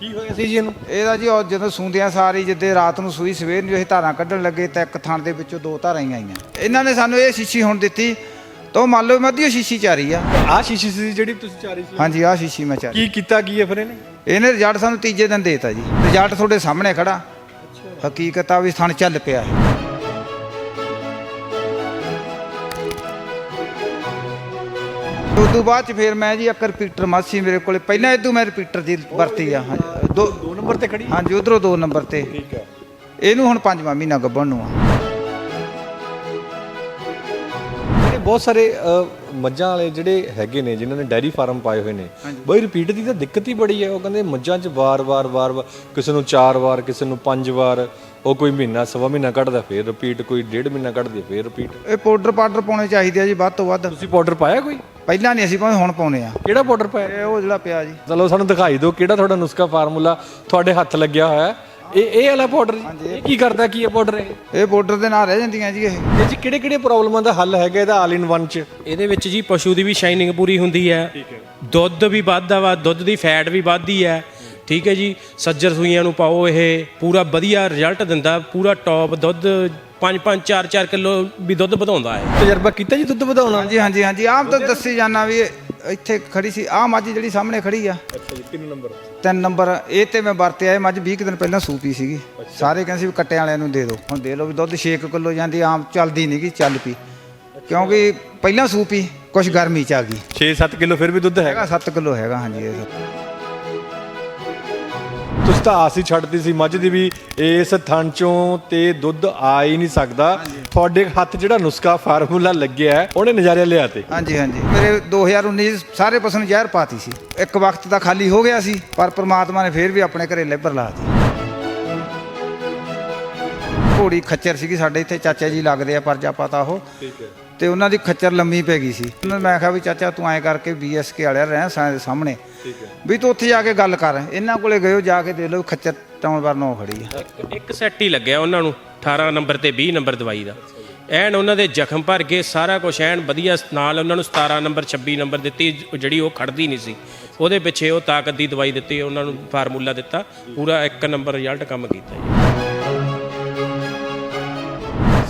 ਕੀ ਹੋਇਆ ਸੀ ਜੀ ਇਹਨੂੰ? ਇਹਦਾ ਜੀ ਉਹ ਜਦੋਂ ਸੂੰਦਿਆਂ ਸਾਰੀ ਜਿੱਦੇ ਰਾਤ ਨੂੰ ਸੂਈ ਸਵੇਰ ਨੂੰ ਅਸੀਂ ਧਾਰਾਂ ਕੱਢਣ ਲੱਗੇ ਤਾਂ ਇੱਕ ਥਣ ਦੇ ਵਿੱਚੋਂ ਦੋ ਧਾਰਾਂ ਹੀ ਆਈਆਂ। ਇਹਨਾਂ ਨੇ ਸਾਨੂੰ ਇਹ ਸ਼ੀਸ਼ੀ ਹੁਣ ਦਿੱਤੀ। ਤਾਂ ਉਹ ਮੰਨ ਲਓ ਮੱਧੀ ਸ਼ੀਸ਼ੀ ਚਾਰੀ ਆ। ਆਹ ਸ਼ੀਸ਼ੀ ਸੀ ਜਿਹੜੀ ਤੁਸੀਂ ਚਾਰੀ ਸੀ? ਹਾਂਜੀ ਆਹ ਸ਼ੀਸ਼ੀ ਮੈਂ ਚਾਰੀ। ਕੀ ਕੀਤਾ ਕੀ ਹੈ ਫਿਰ ਇਹਨੇ? ਇਹਨੇ ਰਿਜ਼ਲਟ ਸਾਨੂੰ ਤੀਜੇ ਦਿਨ ਦੇਤਾ ਜੀ। ਰਿਜ਼ਲਟ ਤੁਹਾਡੇ ਸਾਹਮਣੇ ਖੜਾ। ਹਕੀਕਤ ਆ ਵੀ ਥਣ ਚੱਲ ਪਿਆ। ਉਸ ਤੋਂ ਬਾਅਦ ਚ ਫਿਰ ਮੈਂ ਜੀ ਇੱਕ ਰਿਪੀਟਰ ਮਾਸੀ ਮੇਰੇ ਕੋਲੇ ਪਹਿਲਾਂ ਇਦੋਂ ਮੈਂ ਰਿਪੀਟਰ ਦੀ ਵਰਤੀ ਆ ਹਾਂਜੀ ਦੋ ਦੋ ਨੰਬਰ ਤੇ ਖੜੀ? ਹਾਂਜੀ ਉਧਰੋਂ ਦੋ ਨੰਬਰ ਤੇ। ਠੀਕ ਹੈ। ਇਹਨੂੰ ਹੁਣ ਪੰਜਵਾਂ ਮਹੀਨਾ ਗੱਭਣ ਨੂੰ ਆ। ਜਿਹੜੇ ਬਹੁਤ ਸਾਰੇ ਅ, ਮੱਝਾਂ ਵਾਲੇ ਜਿਹੜੇ ਹੈਗੇ ਨੇ ਜਿਨ੍ਹਾਂ ਨੇ ਡੈਰੀ ਫਾਰਮ ਪਾਏ ਹੋਏ ਨੇ ਬਈ ਰਿਪੀਟ ਦੀ ਤਾਂ ਦਿੱਕਤ ਹੀ ਬੜੀ ਹੈ। ਉਹ ਕਹਿੰਦੇ ਮੱਝਾਂ 'ਚ ਵਾਰ-ਵਾਰ ਵਾਰ-ਵਾਰ ਕਿਸੇ ਨੂੰ 4 ਵਾਰ ਕਿਸੇ ਨੂੰ 5 ਵਾਰ ਉਹ ਕੋਈ ਮਹੀਨਾ ਸਵਾ ਮਹੀਨਾ ਕੱਢਦਾ ਫੇਰ ਰਿਪੀਟ ਕੋਈ ਡੇਢ ਮਹੀਨਾ ਕੱਢਦੀ ਫੇਰ ਰਿਪੀਟ ਇਹ ਪਾਊਡਰ ਪਾਊਡਰ ਪਾਉਣੇ ਚਾਹੀਦੇ ਆ ਜੀ ਵੱਧ ਤੋਂ ਵੱਧ। ਤੁਸੀਂ ਪਾਊਡਰ ਪਾਇਆ ਕੋਈ? ਪਹਿਲਾਂ ਨਹੀਂ ਅਸੀਂ ਪਾਉਂਦੇ ਹੁਣ ਪਾਉਨੇ ਆ ਕਿਹੜਾ ਪਾਊਡਰ ਪਾਇਆ? ਇਹ ਉਹ ਜਿਹੜਾ ਪਿਆ ਜੀ। ਚਲੋ ਸਾਨੂੰ ਦਿਖਾਈ ਦਿਓ ਕਿਹੜਾ ਤੁਹਾਡਾ ਨੁਸਖਾ ਫਾਰਮੂਲਾ ਤੁਹਾਡੇ ਹੱਥ ਲੱਗਿਆ ਹੋਇਆ ਹੈ। ਇਹ ਇਹ ਵਾਲਾ ਪਾਊਡਰ ਜੀ? ਇਹ ਕੀ ਕਰਦਾ ਕੀ ਹੈ ਪਾਊਡਰ ਇਹ? ਇਹ ਪਾਊਡਰ ਦੇ ਨਾਲ ਰਹਿ ਜਾਂਦੀਆਂ ਜੀ ਇਹ। ਇਹ ਜੀ ਕਿਹੜੇ ਕਿਹੜੇ ਪ੍ਰੋਬਲਮਾਂ ਦਾ ਹੱਲ ਹੈਗਾ ਇਹਦਾ ਆਲ ਇਨ ਵਨ ਚ? ਇਹਦੇ ਵਿੱਚ ਜੀ ਪਸ਼ੂ ਦੀ ਵੀ ਸ਼ਾਈਨਿੰਗ ਪੂਰੀ ਹੁੰਦੀ ਹੈ। ਦੁੱਧ ਵੀ ਵੱਧਦਾ ਵਾ ਦੁੱਧ ਦੀ ਫੈਟ ਵੀ ਵੱਧਦੀ ਹੈ। ਠੀਕ ਹੈ ਜੀ ਸੱਜਰ ਸੂਈਆਂ ਨੂੰ ਪਾਓ ਇਹ ਪੂਰਾ ਵਧੀਆ ਰਿਜ਼ਲਟ ਦਿੰਦਾ ਪੂਰਾ ਟੌਪ ਦੁੱਧ 5 5 4 4 ਕਿਲੋ ਵੀ ਦੁੱਧ ਵਧਾਉਂਦਾ ਹੈ। ਤਜਰਬਾ ਕੀਤਾ ਜੀ ਦੁੱਧ ਵਧਾਉਣਾ? ਹਾਂਜੀ ਹਾਂਜੀ ਹਾਂਜੀ। ਆਮ ਤਾਂ ਦੱਸੀ ਜਾਣਾ ਵੀ ਇੱਥੇ ਖੜੀ ਸੀ। ਆਹ ਮੱਝ ਜਿਹੜੀ ਸਾਹਮਣੇ ਖੜੀ ਆ। ਅੱਛਾ ਜੀ ਨੰਬਰ? ਤਿੰਨ ਨੰਬਰ। ਇਹ ਤੇ ਮੈਂ ਵਰਤਿਆ ਇਹ ਮੱਝ 20 ਕੁ ਦਿਨ ਪਹਿਲਾਂ ਸੂਪੀ ਸੀਗੀ। ਸਾਰੇ ਕਹਿੰਦੇ ਸੀ ਵੀ ਕੱਟਿਆਂ ਵਾਲਿਆਂ ਨੂੰ ਦੇ ਦਿਓ। ਹੁਣ ਦੇ ਲਓ ਵੀ ਦੁੱਧ 6 ਕਿਲੋ ਜਾਂਦੀ ਆਮ ਚੱਲਦੀ ਨਹੀਂਗੀ ਚੱਲ ਪਈ। ਕਿਉਂਕਿ ਪਹਿਲਾਂ ਸੂਪੀ ਕੁਝ ਗਰਮੀ ਚ ਆ ਗਈ 6-7 ਕਿਲੋ ਫਿਰ ਵੀ ਦੁੱਧ ਹੈਗਾ। ਹੈਗਾ 7 ਕਿਲੋ ਹੈਗਾ ਹਾਂਜੀ ਇਹ ਤੁਸੀਂ ਤਾਂ ਆਸ ਹੀ ਛੱਡਦੀ ਸੀ ਮੱਝ ਦੀ ਵੀ ਇਸ ਥਣ ਚੋਂ ਤੇ ਦੁੱਧ ਆ ਹੀ ਨਹੀਂ ਸਕਦਾ। ਤੁਹਾਡੇ ਹੱਥ ਜਿਹੜਾ ਨੁਸਖਾ ਫਾਰਮੂਲਾ ਲੱਗਿਆ ਹੈ, ਉਹਨੇ ਨਜ਼ਾਰੇ ਲਿਆਤੇ ਹਾਂਜੀ ਹਾਂਜੀ। ਮੇਰੇ 2019 ਚ ਸਾਰੇ ਪਸ਼ੂ ਨੂੰ ਜ਼ਹਿਰ ਪਾਤੀ ਸੀ। ਇੱਕ ਵਕਤ ਤਾਂ ਖਾਲੀ ਹੋ ਗਿਆ ਸੀ ਪਰ ਪ੍ਰਮਾਤਮਾ ਨੇ ਫੇਰ ਵੀ ਆਪਣੇ ਘਰੇ ਲੈਬਰ ਲਾਤੀ ਘੋੜੀ ਖੱਚਰ ਸੀਗੀ ਸਾਡੇ ਇੱਥੇ ਚਾਚਾ ਜੀ ਲੱਗਦੇ ਆ ਪਰਜਾ ਪਤਾ ਉਹ। ਠੀਕ ਹੈ। ਤੇ ਉਹਨਾਂ ਦੀ ਖੱਚਰ ਲੰਮੀ ਪੈ ਗਈ ਸੀ। ਉਹਨਾਂ ਮੈਂ ਕਿਹਾ ਵੀ ਚਾਚਾ ਤੂੰ ਐਂ ਕਰਕੇ ਬੀਐਸਕੇ ਵਾਲਿਆ ਰਹਿ ਸਾਡੇ ਸਾਹਮਣੇ। ਠੀਕ ਹੈ। ਵੀ ਤੂੰ ਉੱਥੇ ਜਾ ਕੇ ਗੱਲ ਕਰ। ਇਹਨਾਂ ਕੋਲੇ ਗਏ ਹੋ ਜਾ ਕੇ ਦੇ ਲਓ ਖੱਚਰ ਟਾਉਣ ਵਾਰ ਨੋ ਖੜੀ ਆ। ਇੱਕ- ਸੈੱਟ ਹੀ ਲੱਗਿਆ ਉਹਨਾਂ ਨੂੰ 18 ਨੰਬਰ ਤੇ 20 ਨੰਬਰ ਦਵਾਈ ਦਾ। ਐਨ ਉਹਨਾਂ ਦੇ ਜ਼ਖਮ ਭਰ ਕੇ ਸਾਰਾ ਕੁਝ ਐਨ ਵਧੀਆ ਨਾਲ ਉਹਨਾਂ ਨੂੰ 17 ਨੰਬਰ 26 ਨੰਬਰ ਦਿੱਤੀ ਜਿਹੜੀ ਉਹ ਖੜਦੀ ਨਹੀਂ ਸੀ। ਉਹਦੇ ਪਿੱਛੇ ਉਹ ਤਾਕਤ ਦੀ ਦਵਾਈ ਦਿੱਤੀ ਉਹਨਾਂ ਨੂੰ ਫਾਰਮੂਲਾ ਦਿੱਤਾ ਪੂਰਾ ਇੱਕ ਨੰਬਰ ਰਿਜ਼ਲਟ ਕੰਮ ਕੀਤਾ ਜੀ।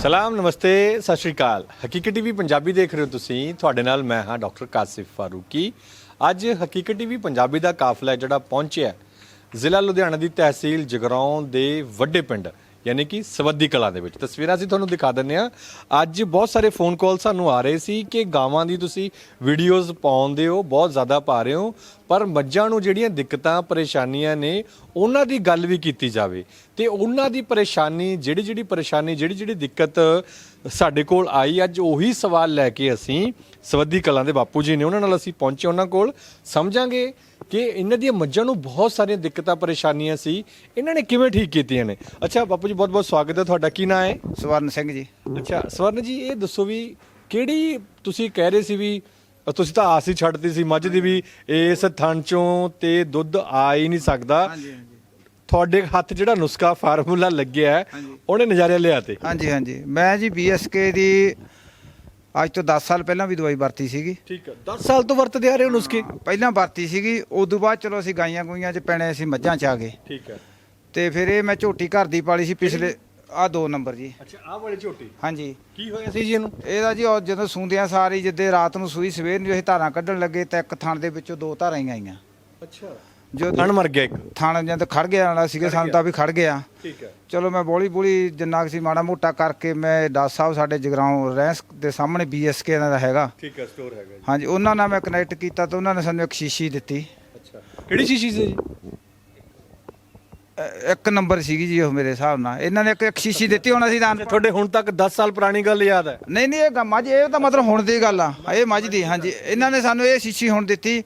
ਸਲਾਮ, ਨਮਸਤੇ, ਸਤਿ ਸ਼੍ਰੀ ਅਕਾਲ। ਹਕੀਕਤ ਟੀਵੀ ਪੰਜਾਬੀ ਦੇਖ ਰਹੇ ਹੋ ਤੁਸੀਂ। ਤੁਹਾਡੇ ਨਾਲ ਮੈਂ ਹਾਂ ਡਾਕਟਰ ਕਾਸਿਫ ਫਾਰੂਕੀ। ਅੱਜ ਹਕੀਕਤ ਟੀਵੀ ਪੰਜਾਬੀ ਦਾ ਕਾਫਲਾ ਜਿਹੜਾ ਪਹੁੰਚਿਆ ਜ਼ਿਲ੍ਹਾ ਲੁਧਿਆਣਾ ਦੀ ਤਹਿਸੀਲ ਜਗਰਾਉਂ ਦੇ ਵੱਡੇ ਪਿੰਡ। ਯਾਨੀ ਕਿ ਸਵੱਦੀ ਕਲਾ ਦੇ ਵਿੱਚ। ਤਸਵੀਰਾਂ ਅਸੀਂ ਤੁਹਾਨੂੰ ਦਿਖਾ ਦਿੰਨੇ ਆ ਅੱਜ ਬਹੁਤ ਸਾਰੇ ਫੋਨ ਕਾਲ ਸਾਨੂੰ ਆ ਰਹੇ ਸੀ ਕਿ ਗਾਵਾਂ ਦੀ ਤੁਸੀਂ ਵੀਡੀਓਜ਼ ਪਾਉਂਦੇ ਹੋ, ਬਹੁਤ ਜ਼ਿਆਦਾ ਪਾ ਰਹੇ ਹੋ। ਪਰ ਮੱਝਾਂ ਨੂੰ ਜਿਹੜੀਆਂ ਦਿੱਕਤਾਂ, ਪਰੇਸ਼ਾਨੀਆਂ ਨੇ, ਉਹਨਾਂ ਦੀ ਗੱਲ ਵੀ ਕੀਤੀ ਜਾਵੇ। ਤੇ ਉਹਨਾਂ ਦੀ ਪਰੇਸ਼ਾਨੀ ਜਿਹੜੀ ਜਿਹੜੀ ਪਰੇਸ਼ਾਨੀ ਜਿਹੜੀ ਜਿਹੜੀ ਦਿੱਕਤ ਸਾਡੇ ਕੋਲ ਆਈ। ਅੱਜ ਉਹੀ ਸਵਾਲ ਲੈ ਕੇ ਅਸੀਂ ਸਵੱਦੀ ਕਲਾਂ ਦੇ ਬਾਪੂ ਜੀ ਨੇ ਉਹਨਾਂ ਨਾਲ ਅਸੀਂ ਪਹੁੰਚੇ ਉਹਨਾਂ ਕੋਲ। ਸਮਝਾਂਗੇ ਕਿ ਇਹਨਾਂ ਦੀਆਂ ਮੱਝਾਂ ਨੂੰ ਬਹੁਤ ਸਾਰੀਆਂ ਦਿੱਕਤਾਂ ਪਰੇਸ਼ਾਨੀਆਂ ਸੀ। ਇਹਨਾਂ ਨੇ ਕਿਵੇਂ ਠੀਕ ਕੀਤੀਆਂ ਨੇ? ਅੱਛਾ ਬਾਪੂ ਜੀ ਬਹੁਤ ਬਹੁਤ ਸਵਾਗਤ ਹੈ ਤੁਹਾਡਾ। ਕੀ ਨਾਮ ਹੈ? ਸਵਰਨ ਸਿੰਘ ਜੀ। ਅੱਛਾ ਸਵਰਨ ਜੀ ਇਹ ਦੱਸੋ ਵੀ ਕਿਹੜੀ ਤੁਸੀਂ ਕਹਿ ਰਹੇ ਸੀ ਵੀ ਤੁਸੀਂ ਤਾਂ ਆਸ ਹੀ ਛੱਡਦੀ ਸੀ ਮੱਝ ਦੀ ਵੀ ਇਸ ਥਣ ਚੋਂ ਤੇ ਦੁੱਧ ਆ ਹੀ ਨਹੀਂ ਸਕਦਾ। ਤੁਹਾਡੇ ਹੱਥ ਜਿਹੜਾ ਨੁਸਖਾ ਫਾਰਮੂਲਾ ਲੱਗਿਆ ਹੈ, ਉਹਨੇ ਨਜ਼ਾਰੇ ਲਿਆਤੇ ਹਾਂਜੀ ਹਾਂਜੀ। ਮੈਂ ਜੀ ਬੀਐਸਕੇ ਦੀ ਅੱਜ ਤੋਂ 10 ਸਾਲ ਪਹਿਲਾਂ ਵੀ ਦਵਾਈ ਵਰਤੀ ਸੀਗੀ। ਠੀਕ ਹੈ। 10 ਸਾਲ ਤੋਂ ਵਰਤਦੇ ਆ ਰਹੇ ਹੋ ਨੁਸਖੇ? ਪਹਿਲਾਂ ਵਰਤੀ ਸੀਗੀ। ਉਸ ਤੋਂ ਬਾਅਦ ਚਲੋ ਅਸੀਂ ਗਾਈਆਂ ਗੁਈਆਂ 'ਚ ਪੈਣੇ ਅਸੀਂ ਮੱਝਾਂ 'ਚ ਆ ਗਏ। ਠੀਕ ਹੈ। ਤੇ ਫਿਰ ਇਹ ਮੈਂ ਝੋਟੀ ਘਰ ਦੀ ਪਾਲੀ ਸੀ ਪਿਛਲੇ ਆ ਦੋ ਨੰਬਰ ਜੀ। ਅੱਛਾ ਆਹ ਵਾਲੀ ਝੋਟੀ? ਹਾਂਜੀ। ਕੀ ਹੋਇਆ ਸੀ ਜੀ ਇਹਨੂੰ? ਇਹਦਾ ਜੀ ਉਹ ਜਦੋਂ ਸੂੰਦਿਆਂ ਸਾਰੀ ਜਿੱਦੇ ਰਾਤ ਨੂੰ ਸੂਈ ਸਵੇਰ ਨੂੰ ਅਸੀਂ ਧਾਰਾਂ ਕੱਢਣ ਲੱਗੇ ਤਾਂ ਇੱਕ ਥਣ ਦੇ ਵਿੱਚੋਂ ਦੋ ਧਾਰਾਂ ਹੀ ਆਈਆਂ। ਅੱਛਾ। ਜੋ ਥਣ ਮਰ ਗਿਆ ਇੱਕ। ਥਣ ਜਦ ਖੜ ਗਿਆ ਵਾਲਾ ਸੀਗਾ ਸਾਨੂੰ ਤਾਂ ਵੀ ਖੜ ਗਿਆ। ਠੀਕ ਹੈ। ਚਲੋ ਮੈਂ ਬੋਲੀ ਬੋਲੀ ਜਿੰਨਾ ਕੁ ਸੀ ਮਾੜਾ ਮੋਟਾ ਕਰਕੇ ਮੈਂ ਦਾਸ ਸਾਹਿਬ ਸਾਡੇ ਜਗਰਾਉਂ ਰੈਂਸ ਦੇ ਸਾਹਮਣੇ ਬੀਐਸਕੇ ਦਾ ਹੈਗਾ। ਠੀਕ ਹੈ ਸਟੋਰ ਹੈਗਾ ਜੀ। ਹਾਂਜੀ ਉਹਨਾਂ ਨਾਲ ਮੈਂ ਕਨੈਕਟ ਕੀਤਾ ਤਾਂ ਉਹਨਾਂ ਨੇ ਸਾਨੂੰ ਇੱਕ ਸ਼ੀਸ਼ੀ ਦਿੱਤੀ। ਅੱਛਾ। ਕਿਹੜੀ ਸ਼ੀਸ਼ੀ ਸੀ? ਜੀ ਅ- ਇੱਕ ਨੰਬਰ ਸੀਗੀ ਜੀ ਉਹ ਮੇਰੇ ਹਿਸਾਬ ਨਾਲ। ਇਹਨਾਂ ਨੇ ਇੱਕ ਇੱਕ ਸ਼ੀਸ਼ੀ ਦਿੱਤੀ ਹੁਣ ਅਸੀਂ ਤਾਂ ਤੁਹਾਡੇ ਹੁਣ ਤੱਕ 10 ਸਾਲ ਪੁਰਾਣੀ ਗੱਲ ਯਾਦ ਹੈ? ਨਹੀਂ ਨਹੀਂ ਇਹ ਗ- ਮੱਝ ਇਹ ਤਾਂ ਮਤਲਬ ਹੁਣ ਦੀ ਗੱਲ ਆ। ਇਹ ਮੱਝ ਦੀ ਹਾਂਜੀ। ਇਹਨਾਂ ਨੇ ਸਾਨੂੰ ਇਹ ਸ਼ੀਸ਼ੀ ਹੁਣ ਦਿੱਤੀ।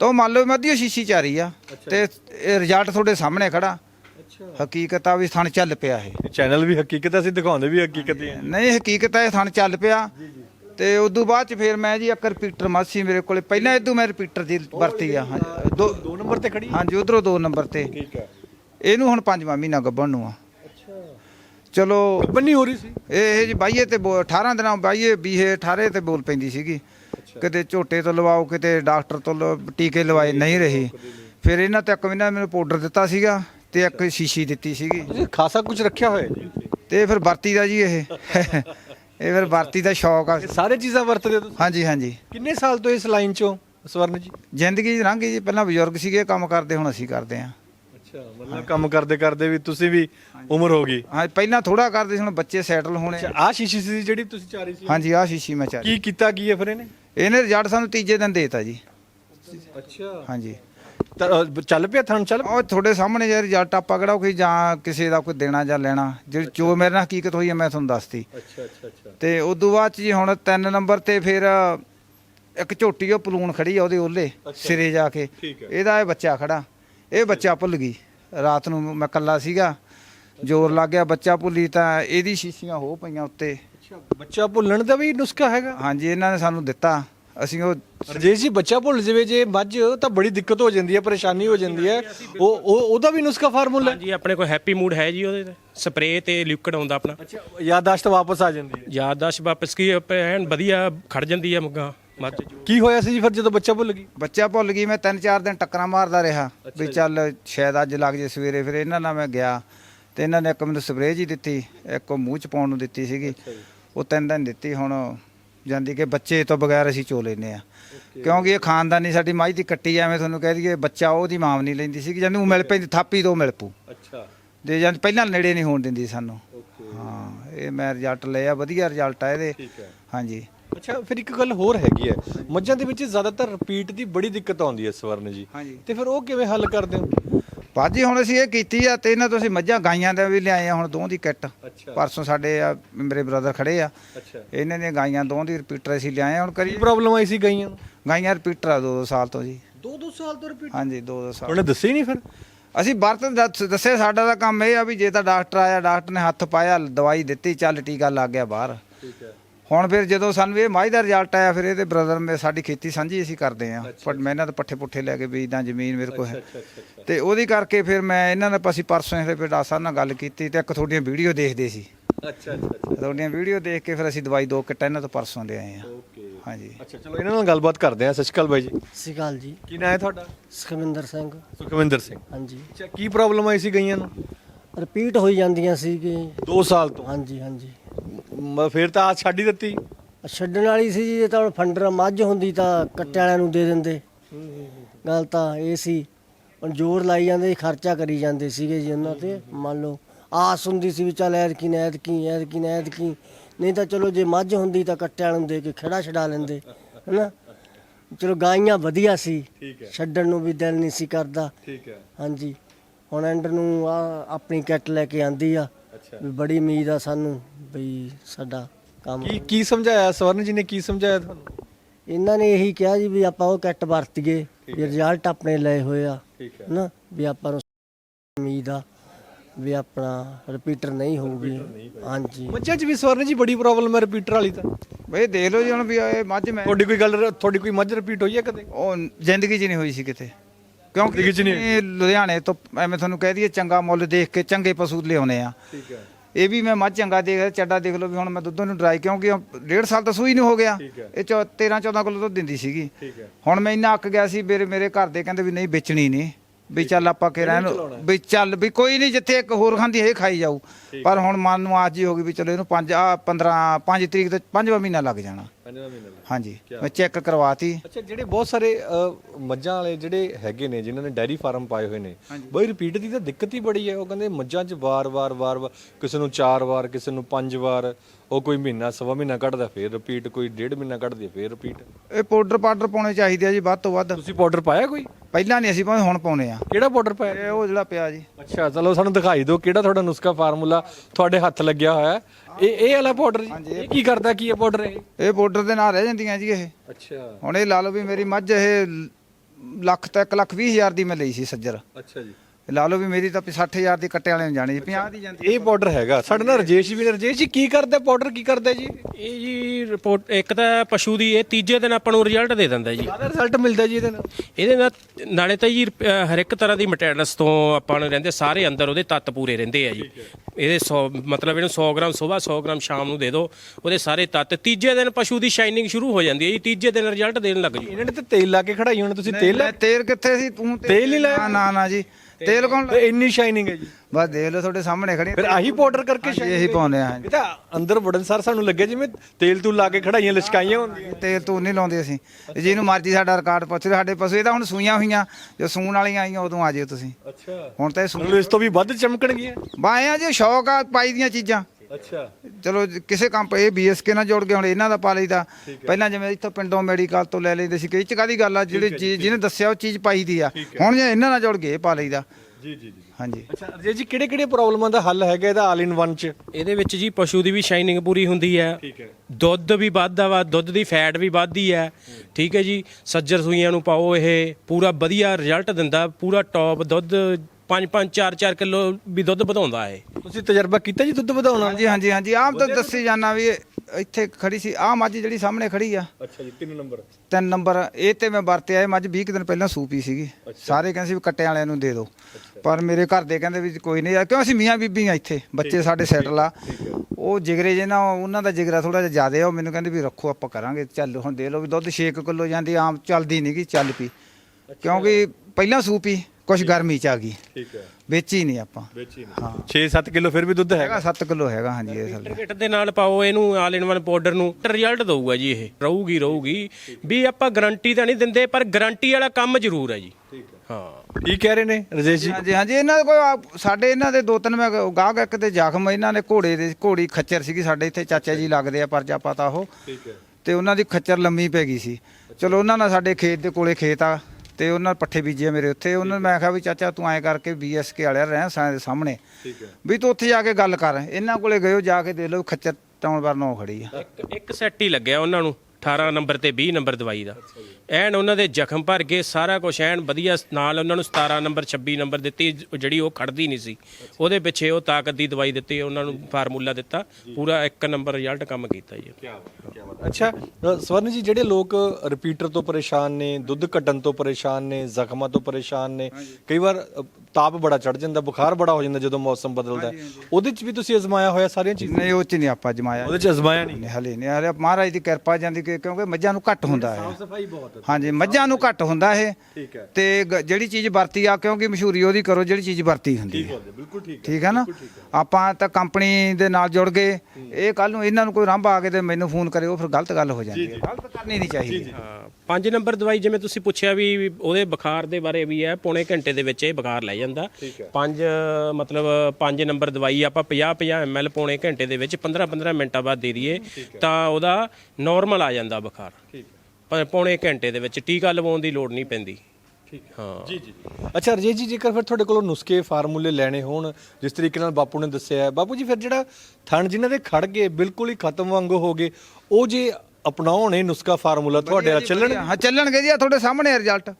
ਤਾਂ ਉਹ ਮੰਨ ਲਓ ਮੱਧੀ ਸ਼ੀਸ਼ੀ ਚਾਰੀ ਆ ਤੇ ਇਹ ਰਿਜ਼ਲਟ ਤੁਹਾਡੇ ਸਾਹਮਣੇ ਖੜਾ। ਅੱਛਾ। ਹਕੀਕਤ ਆ ਵੀ ਥਣ ਚੱਲ ਪਿਆ ਇਹ। ਚੈਨਲ ਵੀ ਹਕੀਕਤ ਅਸੀਂ ਦਿਖਾਉਂਦੇ ਵੀ ਹਕੀਕਤ ਹੀ ਨਹੀਂ ਹਕੀਕਤ ਆ ਇਹ ਥਣ ਚੱਲ ਪਿਆ। ਤੇ ਉਦੋਂ ਬਾਅਦ ਚ ਫਿਰ ਮੈਂ ਜੀ ਇੱਕ ਰਿਪੀਟਰ ਮਾਸੀ ਮੇਰੇ ਕੋਲੇ ਪਹਿਲਾਂ ਇਦੋਂ ਮੈਂ ਰਿਪੀਟਰ ਦੀ ਵਰਤੀ ਆ ਹਾਂਜੀ। ਦੋ ਦੋ ਨੰਬਰ ਤੇ ਖੜੀ ਹਾਂਜੀ ਉਧਰੋਂ ਦੋ ਨੰਬਰ ਤੇ। ਠੀਕ ਹੈ ਇਹਨੂੰ ਹੁਣ ਪੰਜਵਾਂ ਮਹੀਨਾ ਗੱਭਣ ਨੂੰ ਆ। ਅੱਛਾ। ਚਲੋ ਬੰਨੀ ਹੋ ਰਹੀ ਸੀ? ਇਹ ਇਹ ਜੀ ਬਾਈਏ ਤੇ ਬੋ- 18 ਦਿਨਾਂ ਬਾਈਏ 20 18 ਤੇ ਬੋਲ ਪੈਂਦੀ ਸੀਗੀ। ਕਿਤੇ ਝੋਟੇ ਤੋਂ ਲਵਾਓ ਕਿਤੇ ਡਾਕਟਰ ਤੋਂ ਟੀਕੇ ਲਵਾਏ ਨਹੀਂ ਰਹੀ। ਫਿਰ ਇਹਨਾਂ ਤੇ ਇੱਕ ਇਹਨਾਂ ਨੇ ਮੈਨੂੰ ਪਾਊਡਰ ਦਿੱਤਾ ਸੀਗਾ ਤੇ ਇੱਕ ਸ਼ੀਸ਼ੀ ਦਿੱਤੀ ਸੀਗੀ। ਤੁਸੀਂ ਖਾਸਾ ਕੁਝ ਰੱਖਿਆ ਹੋਇਆ ਜੀ। ਤੇ ਫਿਰ ਵਰਤੀ ਦਾ ਜੀ ਇਹ। ਇਹ ਫਿਰ ਵਰਤੀ ਦਾ ਸ਼ੌਕ ਆ। ਇਹ ਸਾਰੇ ਚੀਜ਼ਾਂ ਵਰਤਦੇ ਹੋ ਤੁਸੀਂ? ਹਾਂਜੀ ਹਾਂਜੀ। ਕਿੰਨੇ ਸਾਲ ਤੋਂ ਇਸ ਲਾਈਨ ਚੋਂ ਸਵਰਨ ਜੀ? ਜ਼ਿੰਦਗੀ ਲੰਘ ਗਈ ਜੀ। ਪਹਿਲਾਂ ਬਜ਼ੁਰਗ ਸੀਗੇ ਇਹ ਕੰਮ ਕਰਦੇ ਹੁਣ ਅਸੀਂ ਕਰਦੇ ਹਾਂ। ਅੱਛਾ ਮਤਲਬ ਕੰਮ ਕਰਦੇ ਕਰਦੇ ਵੀ ਤੁਸੀਂ ਵੀ ਉਮਰ ਹੋ ਗਈ। ਹਾਂ ਪਹਿਲਾਂ ਥੋੜਾ ਕਰਦੇ ਸੀ ਹੁਣ ਬੱਚੇ ਸੈਟਲ ਹੋਣੇ। ਆ ਸ਼ੀਸ਼ੀ ਸੀ ਜਿਹੜੀ ਤੁਸੀਂ ਚਾਰੀ ਸੀ? ਹਾਂਜੀ ਆਹ ਸ਼ੀਸ਼ੀ ਮੈਂ ਚਾਰੀ। ਕੀ ਕੀਤਾ ਕੀ ਹੈ ਫਿਰ ਇਹਨੇ? ਇਹਨੇ ਰਿਜ਼ਲਟ ਸਾਨੂੰ ਤੀਜੇ ਦਿਨ ਦੇਤਾ ਜੀ। ਅੱਛਾ। ਹਾਂਜੀ। ਚੱਲ ਪਿਆ ਥਣ ਚੱਲ ਉਹ ਤੁਹਾਡੇ ਸਾਹਮਣੇ ਜੇ ਰਿਜ਼ਲਟ ਆਪਾਂ ਕਿਹੜਾ ਕੋਈ ਜਾਂ ਕਿਸੇ ਦਾ ਕੋਈ ਦੇਣਾ ਜਾਂ ਲੈਣਾ ਜਿਹੜੀ ਜੋ ਮੇਰੇ ਨਾਲ ਹਕੀਕਤ ਹੋਈ ਹੈ ਮੈਂ ਤੁਹਾਨੂੰ ਦੱਸਤੀ। ਅੱਛਾ ਅੱਛਾ ਅੱਛਾ। ਤੇ ਬਾਅਦ ਚ ਜੀ ਹੁਣ ਤਿੰਨ ਨੰਬਰ ਤੇ ਫਿਰ ਇੱਕ ਝੋਟੀ ਉਹ ਪਲੂਣ ਖੜੀ ਆ ਉਹਦੇ ਓਲੇ ਸਿਰੇ ਜਾ ਕੇ। ਠੀਕ ਹੈ। ਇਹਦਾ ਇਹ ਬੱਚਾ ਖੜਾ। ਇਹ ਬੱਚਾ ਭੁੱਲ ਗਈ। ਰਾਤ ਨੂੰ ਮੈਂ ਕੱਲਾ ਸੀਗਾ। ਜ਼ੋਰ ਲੱਗ ਗਿਆ ਬੱਚਾ ਭੁੱਲੀ ਤਾਂ ਇਹਦੀ ਸ਼ੀਸ਼ੀਆਂ ਹੋ ਪਈਆਂ ਉੱਤੇ। ਬੱਚਾ ਭੁੱਲਣ ਦਾ ਵੀ ਨੁਸਖਾ ਹੈਗਾ। ਹਾਂਜੀ ਇਹਨਾਂ ਨੇ ਸਾਨੂੰ ਦਿੱਤਾ। ਅਸੀਂ ਉਹ ਰਜੇਸ਼ ਜੀ ਬੱਚਾ ਭੁੱਲ ਜਾਵੇ ਜੇ ਮੱਝ ਤਾਂ ਬੜੀ ਦਿੱਕਤ ਹੋ ਜਾਂਦੀ ਹੈ ਪਰੇਸ਼ਾਨੀ ਹੋ ਜਾਂਦੀ ਹੈ। ਉਹ ਉਹ ਉਹਦਾ ਵੀ ਨੁਸਖਾ ਫਾਰਮੂਲਾ ਹੈ। ਹਾਂਜੀ ਆਪਣੇ ਕੋਲ ਹੈਪੀ ਮੂਡ ਹੈ ਜੀ ਉਹਦੇ ਤੇ। ਸਪਰੇਅ ਤੇ ਲਿਕਵਿਡ ਆਉਂਦਾ ਆਪਣਾ। ਅੱਛਾ ਯਾਦਾਸ਼ਤ ਵਾਪਸ ਆ ਜਾਂਦੀ ਹੈ। ਯਾਦਦਾਸ਼ਤ ਵਾਪਸ ਕੀ ਐਨ ਵਧੀਆ ਖੜ ਜਾਂਦੀ ਹੈ ਮੱਗਾ ਮੱਝ ਕੀ ਹੋਇਆ ਸੀ ਜੀ ਫਿਰ ਜਦੋਂ ਬੱਚਾ ਭੁੱਲ ਗਈ? ਬੱਚਾ ਭੁੱਲ ਗਈ ਮੈਂ ਤਿੰਨ ਚਾਰ ਦਿਨ ਟੱਕਰਾਂ ਮਾਰਦਾ ਰਿਹਾ ਵੀ ਚੱਲ ਸ਼ਾਇਦ ਅੱਜ ਲੱਗ ਜੇ ਸਵੇਰੇ ਫਿਰ ਇਹਨਾਂ ਨਾਲ ਮੈਂ ਗਿਆ। ਤੇ ਇਹਨਾਂ ਨੇ ਇੱਕ ਮੈਨੂੰ ਸਪਰੇਅ ਜੀ ਦਿੱਤੀ ਇੱਕ ਉਹ ਮੂੰਹ ਚ ਪਾਉਣ ਨੂੰ ਦਿੱਤੀ ਸੀਗੀ। ਉਹ ਤਿੰਨ ਦਿਨ ਦਿੱਤੀ ਹੁਣ ਜਾਂਦੀ ਕਿ ਬੱਚੇ ਤੋਂ ਬਗੈਰ ਅਸੀਂ ਚੋ ਲੈਨੇ ਆ ਕਿਉਂਕਿ ਇਹ ਖਾਨਦਾਨੀ ਸਾਡੀ ਮੱਝ ਦੀ ਕੱਟੀ ਐਵੇਂ ਤੁਹਾਨੂੰ ਕਹਿ ਦਈਏ ਬੱਚਾ ਉਹਦੀ ਮਾਂ ਨਹੀਂ ਲੈਂਦੀ ਸੀਗੀ ਜਾਂਦੀ ਉਹ ਮਿਲ ਪੈਂਦੀ ਥਾਪੀ ਤੋਂ ਮਿਲ ਪੂ ਅੱਛਾ। ਦੇ ਜਾਂ ਪਹਿਲਾਂ ਨੇੜੇ ਨਹੀਂ ਹੋਣ ਦਿੰਦੀ ਸਾਨੂੰ। ਹਾਂ ਇਹ ਮੈਂ ਰਿਜ਼ਲਟ ਲਿਆ ਵਧੀਆ ਰਿਜ਼ਲਟ ਆ ਇਹਦੇ। ਹਾਂਜੀ। ਅੱਛਾ ਫਿਰ ਇੱਕ ਗੱਲ ਹੋਰ ਹੈਗੀ ਹੈ। ਮੱਝਾਂ ਦੇ ਵਿੱਚ ਜ਼ਿਆਦਾਤਰ ਰਿਪੀਟ ਦੀ ਬੜੀ ਦਿੱਕਤ ਆਉਂਦੀ ਹੈ ਸਵਰਨ ਜੀ। ਤੇ ਫਿਰ ਉਹ ਕਿਵੇਂ ਹੱਲ ਕਰਦੇ ਹੋ? ਬਾਜੀ ਹੁਣ ਅਸੀਂ ਇਹ ਕੀਤੀ ਆ ਤੇ ਇਹਨਾਂ ਤੋਂ ਅਸੀਂ ਮੱਝਾਂ ਗਾਈਆਂ ਦੇ ਵੀ ਲਿਆਏ ਆ ਹੁਣ ਦੋ ਦੀ ਕਿੱਟ। ਅੱਛਾ। ਪਰਸੋਂ ਸਾਡੇ ਆ ਮੇਰੇ ਬ੍ਰਦਰ ਖੜੇ ਆ। ਅੱਛਾ। ਇਹਨਾਂ ਦੀਆਂ ਗਾਈਆਂ ਦੋ ਦੀ ਰਿਪੀਟਰ ਅਸੀਂ ਲਿਆਏ ਆ। ਹੁਣ ਕਰੀ ਕੀ ਪ੍ਰੋਬਲਮ ਆਈ ਸੀ ਗਈਆਂ ਨੂੰ? ਗਾਈਆਂ ਰਿਪੀਟਰ ਆ ਦੋ ਦੋ ਸਾਲ ਤੋਂ ਜੀ। ਦੋ ਦੋ ਸਾਲ ਤੋਂ ਰਿਪੀਟ ਹਾਂਜੀ ਦੋ ਦੋ ਸਾਲ। ਉਹਨੇ ਦੱਸਿਆ ਹੀ ਨਹੀਂ ਫਿਰ? ਅਸੀਂ ਵਰਤ ਦੱਸ- ਦੱਸੇ ਸਾਡਾ ਦਾ ਕੰਮ ਇਹ ਆ ਵੀ ਜੇ ਤਾਂ ਡਾਕਟਰ ਆਇਆ ਡਾਕਟਰ ਨੇ ਹੱਥ ਪਾਇਆ ਦਵਾਈ ਦਿੱਤੀ ਚੱਲ ਟੀਕਾ ਲੱਗ ਗਿਆ ਬਾਹਰ। ਠੀਕ ਹੈ। ਹੁਣ ਫਿਰ ਜਦੋਂ ਸਾਨੂੰ ਇਹ ਮਾਝ ਦਾ ਰਿਜ਼ਲਟ ਆਇਆ ਫਿਰ ਇਹਦੇ ਬ੍ਰਦਰ ਮੇ ਸਾਡੀ ਖੇਤੀ ਸਾਂਝੀ ਅਸੀਂ ਕਰਦੇ ਆ ਪਰ ਮੈਂ ਇਹਨਾਂ ਤੋਂ ਪੱਠੇ ਪੁੱਠੇ ਲੈ ਕੇ ਬੀਜਦਾ ਜ਼ਮੀਨ ਮੇਰੇ ਕੋਲ ਹੈ। ਤੇ ਉਹਦੀ ਕਰਕੇ ਫਿਰ ਮੈਂ ਇਹਨਾਂ ਨਾਲ ਅਸੀਂ ਪਰਸੋਂ ਇਹਦੇ ਫਿਰ ਡਾਕਟਰ ਸਾਹਿਬ ਨਾਲ ਗੱਲ ਕੀਤੀ ਤੇ ਇੱਕ ਤੁਹਾਡੀਆਂ ਵੀਡੀਓ ਦੇਖਦੇ ਸੀ। ਅੱਛਾ ਅੱਛਾ ਅੱਛਾ ਤੁਹਾਡੀਆਂ ਵੀਡੀਓ ਦੇਖ ਕੇ ਫਿਰ ਅਸੀਂ ਦਵਾਈ ਦੋ ਕਿੱਟਾਂ ਇਹਨਾਂ ਤੋਂ ਪਰਸੋਂ ਲੈ ਆਏ ਆ ਓਕੇ ਹਾਂਜੀ। ਅੱਛਾ ਚਲੋ ਇਹਨਾਂ ਨਾਲ ਗੱਲਬਾਤ ਕਰਦੇ ਹਾਂ। ਸਤਿ ਸ਼੍ਰੀ ਅਕਾਲ ਬਾਈ ਜੀ। ਸਤਿ ਸ਼੍ਰੀ ਅਕਾਲ ਜੀ। ਕੀ ਨਾਂ ਹੈ ਤੁਹਾਡਾ? ਸੁਖਵਿੰਦਰ ਸਿੰਘ। ਸੁਖਵਿੰਦਰ ਸਿੰਘ। ਹਾਂਜੀ। ਅੱਛਾ ਕੀ ਪ੍ਰੋਬਲਮ ਆਈ ਸੀ ਗਈਆਂ ਨੂੰ? ਰਿਪੀਟ ਹੋਈ ਜਾਂਦੀਆਂ ਸੀ ਕਿ 2 ਸਾਲ ਤੋਂ। ਹਾਂਜੀ ਹਾਂਜੀ। ਮ- ਫਿਰ ਤਾਂ ਆ ਛੱਡ ਹੀ ਦਿੱਤੀ। ਛੱਡਣ ਵਾਲੀ ਸੀ ਜੀ ਜੇ ਤਾਂ ਹੁਣ ਫੰਡਰ ਮੱਝ ਹੁੰਦੀ ਤਾਂ ਕੱਟੇ ਵਾਲਿਆਂ ਨੂੰ ਦੇ ਦਿੰਦੇ। ਗੱਲ ਤਾਂ ਇਹ ਸੀ ਹੁਣ ਜ਼ੋਰ ਲਾਈ ਜਾਂਦੇ ਸੀ ਖਰਚਾ ਕਰੀ ਜਾਂਦੇ ਸੀਗੇ ਜੀ ਉਹਨਾਂ ਤੇ ਮੰਨ ਲਓ। ਆਸ ਹੁੰਦੀ ਸੀ ਵੀ ਚੱਲ ਐਤਕੀ ਨਾ ਐਤਕੀ ਐਤਕੀ ਨਾ ਐਤਕੀ। ਨਹੀਂ ਤਾਂ ਚਲੋ ਜੇ ਮੱਝ ਹੁੰਦੀ ਤਾਂ ਕੱਟੇ ਵਾਲਿਆਂ ਨੂੰ ਦੇ ਕੇ ਖੜਾ ਛਡਾ ਲੈਂਦੇ ਹਨਾ? ਚਲੋ ਗਾਈਆਂ ਵਧੀਆ ਸੀ ਠੀਕ ਹੈ। ਛੱਡਣ ਨੂੰ ਵੀ ਦਿਲ ਨਹੀਂ ਸੀ ਕਰਦਾ। ਠੀਕ ਹੈ। ਹਾਂਜੀ। ਹੁਣ ਐਂਡ ਨੂੰ ਆ ਆਪਣੀ ਕਿੱਟ ਲੈ ਕੇ ਆਂਦੀ ਆ। ਅੱਛਾ। ਵੀ ਬੜੀ ਉਮੀਦ ਆ ਸਾਨੂੰ ਵੀ ਸਾਡਾ ਕੰਮ ਕੀ ਕੀ ਸਮਝਾਇਆ? ਸਵਰਨ ਜੀ ਨੇ ਕੀ ਸਮਝਾਇਆ ਤੁਹਾਨੂੰ? ਇਹਨਾਂ ਨੇ ਇਹੀ ਕਿਹਾ ਜੀ ਵੀ ਆਪਾਂ ਉਹ ਕਿੱਟ ਵਰਤੀਏ ਵੀ ਰਿਜ਼ਲਟ ਆਪਣੇ ਲਏ ਹੋਏ ਆ ਠੀਕ ਹੈ। ਨਾ ਵੀ ਆਪਾਂ ਨੂੰ ਉਮੀਦ ਆ ਵੀ ਆਪਣਾ ਰਿਪੀਟਰ ਨਹੀਂ ਹੋਊਗੀ। ਹਾਂਜੀ। ਮੱਝਾਂ 'ਚ ਵੀ ਸਵਰਨ ਜੀ ਬੜੀ ਪ੍ਰੋਬਲਮ ਹੈ ਰਿਪੀਟਰ ਵਾਲੀ ਤਾਂ। ਬਈ ਦੇਖ ਲਓ ਜੀ ਹੁਣ ਵੀ ਇਹ ਮੱਝ ਮੈਂ ਤੁਹਾਡੀ ਕੋਈ ਗੱਲ ਤੁਹਾਡੀ ਕੋਈ ਮੱਝ ਰਿਪੀਟ ਹੋਈ ਹੈ ਕਦੇ? ਉਹ ਜ਼ਿੰਦਗੀ 'ਚ ਨਹੀਂ ਹੋਈ ਸੀ ਕਿਤੇ। ਕਿਉਂਕਿ ਜ਼ਿੰਦਗੀ 'ਚ ਨਹੀਂ। ਇਹ ਲੁਧਿਆਣੇ ਤੋਂ ਐਵੇਂ ਤੁਹਾਨੂੰ ਕਹਿ ਦਈਏ ਚੰਗਾ ਮੁੱਲ ਦੇਖ ਕੇ ਚੰਗੇ ਪਸ਼ੂ ਲਿਆਉਨੇ ਆ। ਠੀਕ ਹੈ। ਇਹ ਵੀ ਮੈਂ ਮੱਝ ਚੰਗਾ ਦੇਖ ਚੱਡਾ ਦੇਖ ਲਓ ਵੀ ਹੁਣ ਮੈਂ ਦੁੱਧ ਨੂੰ ਡਰਾਈ ਕਿਉਂਕਿ ਉਹ ਡੇਢ ਸਾਲ ਤਾਂ ਸੂਈ ਨਹੀਂ ਹੋ ਗਿਆ। ਠੀਕ ਹੈ। ਇਹ 13 14 ਕਿਲੋ ਦੁੱਧ ਦਿੰਦੀ ਸੀਗੀ। ਠੀਕ ਹੈ। ਹੁਣ ਮੈਂ ਇੰਨਾ ਅੱਕ ਗਿਆ ਸੀ ਮੇਰੇ ਮੇਰੇ ਘਰ ਦੇ ਕਹਿੰਦੇ ਵੀ ਨਹੀਂ ਵੇਚਣੀ ਨਹੀਂ। ਵੀ ਚੱਲ ਆਪਾਂ ਕੇ ਰਹਿਣ ਵੀ ਚੱਲ ਵੀ ਕੋਈ ਨਹੀਂ ਜਿੱਥੇ ਇੱਕ ਹੋਰ ਖਾਂਦੀ ਇਹ ਖਾਈ ਜਾਊ। ਪਰ ਹੁਣ ਮਨ ਨੂੰ ਆਜ ਹੀ ਹੋ ਗਈ ਵੀ ਚਲੋ ਇਹਨੂੰ 5 ਆ 15 5 ਤਰੀਕ ਤੋਂ ਪੰਜਵਾਂ ਮਹੀਨਾ ਲੱਗ ਜਾਣਾ। ਪੰਜਵਾਂ ਮਹੀਨਾ ਹਾਂਜੀ ਮੈਂ ਚੈੱਕ ਕਰਵਾਤੀ। ਅੱਛਾ ਜਿਹੜੇ ਬਹੁਤ ਸਾਰੇ ਅ, ਮੱਝਾਂ ਵਾਲੇ ਜਿਹੜੇ ਹੈਗੇ ਨੇ ਜਿਨ੍ਹਾਂ ਨੇ ਡੈਰੀ ਫਾਰਮ ਪਾਏ ਹੋਏ ਨੇ ਬਈ ਰਿਪੀਟ ਦੀ ਤਾਂ ਦਿੱਕਤ ਹੀ ਬੜੀ ਹੈ। ਉਹ ਕਹਿੰਦੇ ਮੱਝਾਂ 'ਚ ਵਾਰ-ਵਾਰ ਵਾਰ-ਵਾਰ ਕਿਸੇ ਨੂੰ 4 ਵਾਰ ਕਿਸੇ ਨੂੰ 5 ਵਾਰ ਉਹ ਕੋਈ ਮਹੀਨਾ ਸਵਾ ਮਹੀਨਾ ਕੱਢਦਾ ਫੇਰ ਰਿਪੀਟ ਕੋਈ ਡੇਢ ਮਹੀਨਾ ਕੱਢਦੀ ਹੈ, ਫੇਰ ਰਿਪੀਟ ਇਹ ਪਾਊਡਰ ਪਾਊਡਰ ਪਾਉਣੇ ਚਾਹੀਦੇ ਆ ਜੀ ਵੱਧ ਤੋਂ ਵੱਧ। ਤੁਸੀਂ ਪਾਊਡਰ ਪਾਇਆ ਕੋਈ? ਪਹਿਲਾਂ ਨਹੀਂ ਅਸੀਂ ਪਾਉਂਦੇ ਹੁਣ ਪਾਉਨੇ ਆ। ਕਿਹੜਾ ਪਾਊਡਰ ਪਾਇਆ? ਇਹ ਉਹ ਜਿਹੜਾ ਪਿਆ ਜੀ। ਅੱਛਾ ਚਲੋ ਸਾਨੂੰ ਦਿਖਾਈ ਦਿਓ ਕਿਹੜਾ ਤੁਹਾਡਾ ਨੁਸਖਾ ਫਾਰਮੂਲਾ ਤੁਹਾਡੇ ਹੱਥ ਲੱਗਿਆ ਹੋਇਆ ਹੈ। ਇਹ ਇਹ ਵਾਲਾ ਪਾਊਡਰ ਜੀ? ਇਹ ਕੀ ਕਰਦਾ ਕੀ ਹੈ ਪਾਊਡਰ ਇਹ? ਇਹ ਪਾਊਡਰ ਦੇ ਨਾਲ ਰਹਿ ਜਾਂਦੀਆਂ ਜੀ ਇਹ। ਅੱਛਾ। ਹੁਣ ਇਹ ਲਾ ਲਓ ਵੀ ਮੇਰੀ ਮੱਝ ਇਹ ਲੱਖ ਤੋਂ 1 ਲੱਖ 20 ਹਜ਼ਾਰ ਦੀ ਮੈਂ ਲਈ ਸੀ ਸੱਜਰ। ਅੱਛਾ ਜੀ। ਲਾ ਲਓ ਵੀ ਮੇਰੀ ਤਾਂ 60 ਹਜ਼ਾਰ ਦੀ ਕੱਟੇ ਵਾਲੇ ਨੂੰ ਜਾਣੀ 50 ਦੀ ਜਾਂਦੀ ਇਹ ਪਾਊਡਰ ਹੈਗਾ ਸਾਡੇ ਨਾਲ ਰਜੇਸ਼ ਵੀ ਨੇ। ਰਜੇਸ਼ ਜੀ ਕੀ ਕਰਦਾ ਪਾਊਡਰ ਕੀ ਕਰਦਾ ਜੀ? ਇਹ ਜੀ ਰਿਪੋਰਟ ਇੱਕ ਤਾਂ ਪਸ਼ੂ ਦੀ ਇਹ ਤੀਜੇ ਦਿਨ ਆਪਾਂ ਨੂੰ ਰਿਜ਼ਲਟ ਦੇ ਦਿੰਦਾ ਜੀ। ਕਾਹਦਾ ਰਿਜ਼ਲਟ ਮਿਲਦਾ ਜੀ ਇਹਦੇ ਨਾਲ? ਇਹਦੇ ਨਾਲ ਨਾਲੇ ਤਾਂ ਜੀ ਅਹ, ਹਰ ਇੱਕ ਤਰ੍ਹਾਂ ਦੀ ਮਟੈਰਨਸ ਤੋਂ ਆਪਾਂ ਨੂੰ ਰਹਿੰਦੇ ਸਾਰੇ ਅੰਦਰ ਉਹਦੇ ਤੱਤ ਪੂਰੇ ਰਹਿੰਦੇ ਆ ਜੀ। ਇਹਦੇ 100 ਮਤਲਬ ਇਹਨੂੰ 100 ਗ੍ਰਾਮ ਸਵੇਰ 100 ਗ੍ਰਾਮ ਸ਼ਾਮ ਨੂੰ ਦੇ ਦਿਓ ਉਹਦੇ ਸਾਰੇ ਤੱਤ। ਤੀਜੇ ਦਿਨ ਪਸ਼ੂ ਦੀ ਸ਼ਾਈਨਿੰਗ ਸ਼ੁਰੂ ਹੋ ਜਾਂਦੀ ਹੈ ਜੀ ਤੀਜੇ ਦਿਨ ਰਿਜ਼ਲਟ ਦੇਣ ਲੱਗ ਜੂ। ਇਹਨਾਂ ਨੇ ਤਾਂ ਤੇਲ ਲਾ ਕੇ ਖੜਾਈ ਹੁਣ ਤੁਸੀਂ ਤੇਲ ਤੇਲ ਕਿੱਥੇ ਸੀ? ਤੂੰ ਤੇਲ ਨਹੀਂ ਲਾਇਆ? ਨਾ ਨਾ ਨਾ ਜੀ। ਤੇਲ ਕੌਣ ਤੇ ਇੰਨੀ ਸ਼ਾਈਨਿੰਗ ਹੈ ਜੀ। ਬਸ ਦੇਖ ਲਓ ਤੁਹਾਡੇ ਸਾਹਮਣੇ ਖੜੀ ਫਿਰ ਆਹੀ ਪਾਊਡਰ ਕਰਕੇ ਹਾਂਜੀ, ਇਹੀ। ਪਾਉਂਦੇ ਆ ਇਹ ਤਾਂ ਅੰਦਰ ਵੜਨ ਸਾਰ ਸਾਨੂੰ ਲੱਗਿਆ ਜਿਵੇਂ ਤੇਲ ਤੂੰ ਲਾ ਕੇ ਖੜਾਈਆਂ ਲਸ਼ਕਾਈਆਂ ਹੁੰਦੀਆਂ। ਤੇਲ ਤੂੰ ਨਹੀਂ ਲਾਉਂਦੇ ਅਸੀਂ। ਤੇ ਜਿਹਨੂੰ ਮਰਜ਼ੀ ਸਾਡਾ ਰਿਕਾਰਡ ਪੁੱਛ ਲਓ ਸਾਡੇ ਪਸ਼ੂ ਇਹ ਤਾਂ ਹੁਣ ਸੂਈਆਂ ਹੋਈਆਂ। ਜੋ ਸੂਣ ਵਾਲੀਆਂ ਆਈਆਂ ਉਦੋਂ ਆ ਜਿਓ ਤੁਸੀਂ। ਅੱਛਾ। ਹੁਣ ਤਾਂ ਇਹ ਸੂ ਇਸ ਤੋਂ ਵੀ ਵੱਧ ਚਮਕਣਗੀਆਂ। ਬਾਇਆ ਜੀ ਸ਼ੌਕ ਆ ਪਾਈ ਦੀਆਂ ਚੀਜ਼ਾਂ। ਅੱਛਾ। ਚਲੋ ਜ- ਕਿਸੇ ਕੰਪ ਇਹ ਬੀਐਸਕੇ ਨਾਲ ਜੋੜ ਕੇ ਹੁਣ ਇਹਨਾਂ ਦਾ ਪਾ ਲਈਦਾ ਪਹਿਲਾਂ ਜਿਵੇਂ ਇੱਥੋਂ ਪਿੰਡੋਂ ਮੈਡੀਕਲ ਤੋਂ ਲੈ ਲੈਂਦੇ ਸੀ ਕਿ ਇਹ ਚ ਕਾਦੀ ਗੱਲ ਆ ਜਿਹੜੀ ਚੀਜ਼ ਜਿਹਨੇ ਦੱਸਿਆ ਉਹ ਚੀਜ਼ ਪਾਈ ਦੀ ਆ। ਹੁਣ ਜੇ ਇਹਨਾਂ ਨਾਲ ਜੋੜ ਕੇ ਇਹ ਪਾ ਲਈਦਾ ਜੀ ਜੀ ਜੀ। ਹਾਂਜੀ। ਅੱਛਾ ਅਜੇ ਜੀ ਕਿਹੜੇ ਕਿਹੜੇ ਪ੍ਰੋਬਲਮਾਂ ਦਾ ਹੱਲ ਹੈਗਾ ਇਹਦਾ ਆਲ ਇਨ ਵਨ ਚ? ਇਹਦੇ ਵਿੱਚ ਜੀ ਪਸ਼ੂ ਦੀ ਵੀ ਸ਼ਾਈਨਿੰਗ ਪੂਰੀ ਹੁੰਦੀ ਹੈ। ਠੀਕ ਹੈ। ਦੁੱਧ ਵੀ ਵੱਧਦਾ ਵਾ ਦੁੱਧ ਦੀ ਫੈਟ ਵੀ ਵੱਧਦੀ ਹੈ। ਠੀਕ ਹੈ ਜੀ ਸੱਜਰ ਸੂਈਆਂ ਨੂੰ ਪਾਓ ਇਹ ਪੂਰਾ ਵਧੀਆ ਰਿਜ਼ਲਟ ਦਿੰਦਾ ਪੂਰਾ ਟੌਪ ਦੁੱਧ 5 5 4 4 ਕਿਲੋ ਵੀ ਦੁੱਧ ਵਧਾਉਂਦਾ ਹੈ ਤੁਸੀਂ ਤਜਰਬਾ ਕੀਤਾ ਜੀ ਦੁੱਧ ਵਧਾਉਣਾ? ਹਾਂਜੀ ਹਾਂਜੀ ਹਾਂਜੀ। ਆਪ ਤਾਂ ਦੱਸੀ ਜਾਣਾ ਵੀ ਇਹ ਇੱਥੇ ਖੜੀ ਸੀ। ਆਹ ਮੱਝ ਜਿਹੜੀ ਸਾਹਮਣੇ ਖੜੀ ਆ। ਅੱਛਾ ਜੀ 3 ਨੰਬਰ। ਤਿੰਨ ਨੰਬਰ। ਇਹ ਤੇ ਮੈਂ ਵਰਤਿਆ ਇਹ ਮੱਝ 20 ਕੁ ਦਿਨ ਪਹਿਲਾਂ ਸੂਪੀ ਸੀਗੀ। ਸਾਰੇ ਕਹਿੰਦੇ ਸੀ ਵੀ ਕੱਟਿਆਂ ਵਾਲਿਆਂ ਨੂੰ ਦੇ ਦਿਓ। ਪਰ ਮੇਰੇ ਘਰ ਦੇ ਕਹਿੰਦੇ ਵੀ ਕੋਈ ਨਹੀਂ ਆ ਕਿਉਂ ਅਸੀਂ ਮੀਆਂ ਬੀਬੀ ਆ ਇੱਥੇ ਬੱਚੇ ਸਾਡੇ ਸੈਟਲ ਆ। ਉਹ ਜਿਗਰੇ ਜੇ ਨਾ ਉਹਨਾਂ ਦਾ ਜਿਗਰਾ ਥੋੜਾ ਜਿਹਾ ਜ਼ਿਆਦਾ ਆ ਉਹ ਮੈਨੂੰ ਕਹਿੰਦੇ ਵੀ ਰੱਖੋ ਆਪਾਂ ਕਰਾਂਗੇ। ਚੱਲ ਹੁਣ ਦੇ ਲਓ ਵੀ ਦੁੱਧ 6 ਕਿਲੋ ਜਾਂਦੀ ਆਮ ਚੱਲਦੀ ਨਹੀਂਗੀ ਚੱਲ ਪਈ। ਕਿਉਂਕਿ ਪਹਿਲਾਂ ਸੂਪੀ ਕੁਝ ਗਰਮੀ ਚ ਆ ਗਈ। ਠੀਕ ਹੈ। ਵੇਚੀ ਨਹੀਂ ਆਪਾਂ। ਵੇਚੀ ਹਾਂ। 6-7 ਕਿਲੋ ਫਿਰ ਵੀ ਦੁੱਧ ਹੈਗਾ? ਹੈਗਾ 7 ਕਿਲੋ ਹੈਗਾ ਹਾਂਜੀ ਇਹ ਸਾਲ ਕਿਟ ਦੇ ਨਾਲ ਪਾਓ ਇਹਨੂੰ ਆਲ ਇਨ ਵਨ ਪਾਊਡਰ ਨੂੰ। ਰਿਜ਼ਲਟ ਦਊਗਾ ਜੀ ਇਹ। ਰਹੂਗੀ ਰਹੂਗੀ। ਵੀ ਆਪਾਂ ਗਾਰੰਟੀ ਤਾਂ ਨਹੀਂ ਦਿੰਦੇ ਪਰ ਗਾਰੰਟੀ ਵਾਲਾ ਕੰਮ ਜ਼ਰੂਰ ਹੈ ਜੀ। ਹਾਂ। ਕੀ ਕਹਿ ਰਹੇ ਨੇ ਰਜੇਸ਼ ਜੀ? ਹਾਂਜੀ ਹਾਂਜੀ ਇਹਨਾਂ ਦੇ ਕੋਈ ਆ- ਸਾਡੇ ਇਹਨਾਂ ਦੇ ਦੋ ਤਿੰਨ ਮੈਂ ਗਾਹਕ ਇੱਕ ਤੇ ਜ਼ਖਮ ਇਹਨਾਂ ਨੇ ਘੋੜੇ ਦੇ ਘੋੜੀ ਖੱਚਰ ਸੀਗੀ ਸਾਡੇ ਇੱਥੇ ਚਾਚਾ ਜੀ ਲੱਗਦੇ ਆ ਪਰਜਾ ਪਤਾ ਉਹ। ਠੀਕ ਹੈ। ਤੇ ਉਹਨਾਂ ਦੀ ਖੱਚਰ ਲੰਮੀ ਪੈ ਗਈ ਸੀ। ਚਲੋ ਉਹਨਾਂ ਨਾਲ ਸਾਡੇ ਖੇਤ ਦੇ ਕੋਲੇ ਖੇਤ ਆ। ਤੇ ਉਹਨਾਂ ਨੇ ਪੱਠੇ ਬੀਜੇ ਮੇਰੇ ਉੱਥੇ। ਉਹਨਾਂ ਨੇ ਮੈਂ ਕਿਹਾ ਵੀ ਚਾਚਾ ਤੂੰ ਐਂ ਕਰਕੇ ਬੀਐਸਕੇ ਵਾਲਿਆ ਰਹਿ ਸਾਂ ਦੇ ਸਾਹਮਣੇ। ਠੀਕ ਹੈ। ਵੀ ਤੂੰ ਉੱਥੇ ਜਾ ਕੇ ਗੱਲ ਕਰ। ਇਹਨਾਂ ਕੋਲੇ ਗਏ ਜਾ ਕੇ ਦੇ ਲਓ ਖੱਚਰ ਟਾਉਣ ਵਾਰ ਨੋ ਖੜੀ ਆ। ਇੱਕ ਇੱਕ ਸੈੱਟ ਹੀ ਲੱਗਿਆ ਉਹਨਾਂ ਨੂੰ। 18 ਨੰਬਰ ਤੇ 20 ਨੰਬਰ ਦਵਾਈ ਦਾ। ਐਨ ਉਹਨਾਂ ਦੇ ਜ਼ਖਮ ਭਰ ਕੇ ਸਾਰਾ ਕੁਝ ਐਨ ਵਧੀਆ ਨਾਲ ਉਹਨਾਂ ਨੂੰ 17 ਨੰਬਰ 26 ਨੰਬਰ ਦਿੱਤੀ ਜਿਹੜੀ ਉਹ ਖੜਦੀ ਨਹੀਂ ਸੀ। ਉਹਦੇ ਪਿੱਛੇ ਉਹ ਤਾਕਤ ਦੀ ਦਵਾਈ ਦਿੱਤੀ ਉਹਨਾਂ ਨੂੰ ਫਾਰਮੂਲਾ ਦਿੱਤਾ ਪੂਰਾ ਇੱਕ ਨੰਬਰ ਰਿਜ਼ਲਟ ਕੰਮ ਕੀਤਾ ਜੀ। ਅੱਛਾ ਸਵਰਨ ਜੀ ਜਿਹੜੇ ਲੋਕ ਰਿਪੀਟਰ ਤੋਂ ਪਰੇਸ਼ਾਨ ਨੇ ਦੁੱਧ ਘਟਣ ਤੋਂ ਪਰੇਸ਼ਾਨ ਨੇ ਜ਼ਖਮਾਂ ਤੋਂ ਪਰੇਸ਼ਾਨ ਨੇ ਕਈ ਵਾਰ ਤਾਪ ਬੜਾ ਚੜ ਜਾਂਦਾ ਬੁਖਾਰ ਬੜਾ ਹੋ ਜਾਂਦਾ ਜਦੋਂ ਮੌਸਮ ਬਦਲਦਾ ਹੈ। ਉਹਦੇ ਚ ਵੀ ਤੁਸੀਂ ਅਜ਼ਮਾਇਆ ਹੋਇਆ ਸਾਰੀਆਂ ਚੀਜ਼ਾਂ? ਨਹੀਂ ਉਹ ਚ ਨਹੀਂ ਆਪਾਂ ਜਮਾਇਆ ਉਹਦੇ ਚ ਅਜ਼ਮਾਇਆ ਨਹੀਂ? ਨਹੀਂ ਹਲੇ ਨਹੀਂ। ਹਲੇ ਮਹਾਰਾਜ ਦੀ ਕਿਰਪਾ ਜਾਂਦੀ ਕਿ- ਕਿਉਂਕਿ ਮੱਝਾਂ ਨੂੰ ਘੱਟ ਹੁੰਦਾ ਹੈ ਸਫ਼ਾਈ ਬਹੁਤ ਹਾਂਜੀ ਮੱਝਾਂ ਨੂੰ ਘੱਟ ਹੁੰਦਾ ਇਹ। ਠੀਕ ਹੈ। ਤੇ ਗ- ਜਿਹੜੀ ਚੀਜ਼ ਵਰਤੀ ਆ ਕਿਉਂਕਿ ਮਸ਼ਹੂਰੀ ਉਹਦੀ ਕਰੋ ਜਿਹੜੀ ਚੀਜ਼ ਵਰਤੀ ਹੁੰਦੀ ਹੈ। ਬਿਲਕੁਲ ਠੀਕ ਠੀਕ ਹੈ ਨਾ? ਆਪਾਂ ਤਾਂ ਕੰਪਨੀ ਦੇ ਨਾਲ ਜੁੜ ਗਏ। ਇਹ ਕੱਲ ਨੂੰ ਇਹਨਾਂ ਨੂੰ ਕੋਈ ਰੰਭ ਆ ਕੇ ਤੇ ਮੈਨੂੰ ਫੋਨ ਕਰੇ ਉਹ ਫਿਰ ਗਲਤ ਗੱਲ ਹੋ ਜਾਂਦੀ ਹੈ। ਗਲਤ ਕਰਨੀ ਨਹੀਂ ਚਾਹੀਦੀ। ਹਾਂ ਪੰਜ ਨੰਬਰ ਦਵਾਈ ਜਿਵੇਂ ਤੁਸੀਂ ਪੁੱਛਿਆ ਵੀ ਵੀ ਉਹਦੇ ਬੁਖਾਰ ਦੇ ਬਾਰੇ ਵੀ ਹੈ ਪੌਣੇ ਘੰਟੇ ਦੇ ਵਿੱਚ ਇਹ ਬੁਖਾਰ ਲੈ ਜਾਂਦਾ। ਪੰਜ ਮਤਲਬ ਪੰਜ ਨੰਬਰ ਦਵਾਈ ਆਪਾਂ 50 50 ml ਪੌਣੇ ਘੰਟੇ ਦੇ ਵਿੱਚ 15 15 ਮਿੰਟਾਂ ਬਾਅਦ ਦੇ ਦਈਏ ਤਾਂ ਉਹਦਾ ਨਾਰਮਲ ਆ ਜਾਂਦਾ ਬੁਖਾਰ। ਪਰ ਪੌਣੇ ਘੰਟੇ ਦੇ ਵਿੱਚ ਟੀਕਾ ਲਵਾਉਣ ਦੀ ਲੋੜ ਨਹੀਂ ਪੈਂਦੀ। ਹਾਂ। ਜੀ ਜੀ ਅੱਛਾ ਰਜੇਸ਼ ਜੀ ਜੇਕਰ ਫਿਰ ਤੁਹਾਡੇ ਕੋਲੋਂ ਨੁਸਖੇ ਫਾਰਮੂਲੇ ਲੈਣੇ ਹੋਣ ਜਿਸ ਤਰੀਕੇ ਨਾਲ ਬਾਪੂ ਨੇ ਦੱਸਿਆ ਬਾਪੂ ਜੀ ਫਿਰ ਜਿਹੜਾ ਥਣ ਜਿਨ੍ਹਾਂ ਦੇ ਖੜ ਗਏ ਬਿਲਕੁਲ ਹੀ ਖਤਮ ਵਾਂਗੂ ਹੋ ਗਏ ਉਹ ਜੇ ਅਪਣਾਉਣ ਨੁਸਖਾ ਫਾਰਮੂਲਾ ਤੁਹਾਡੇ ਨਾਲ ਚੱਲਣ ਹਾਂ ਚੱਲਣਗੇ ਜੀ ਆ ਤੁਹਾਡੇ ਸਾਹਮਣੇ ਰਿਜ਼ਲਟ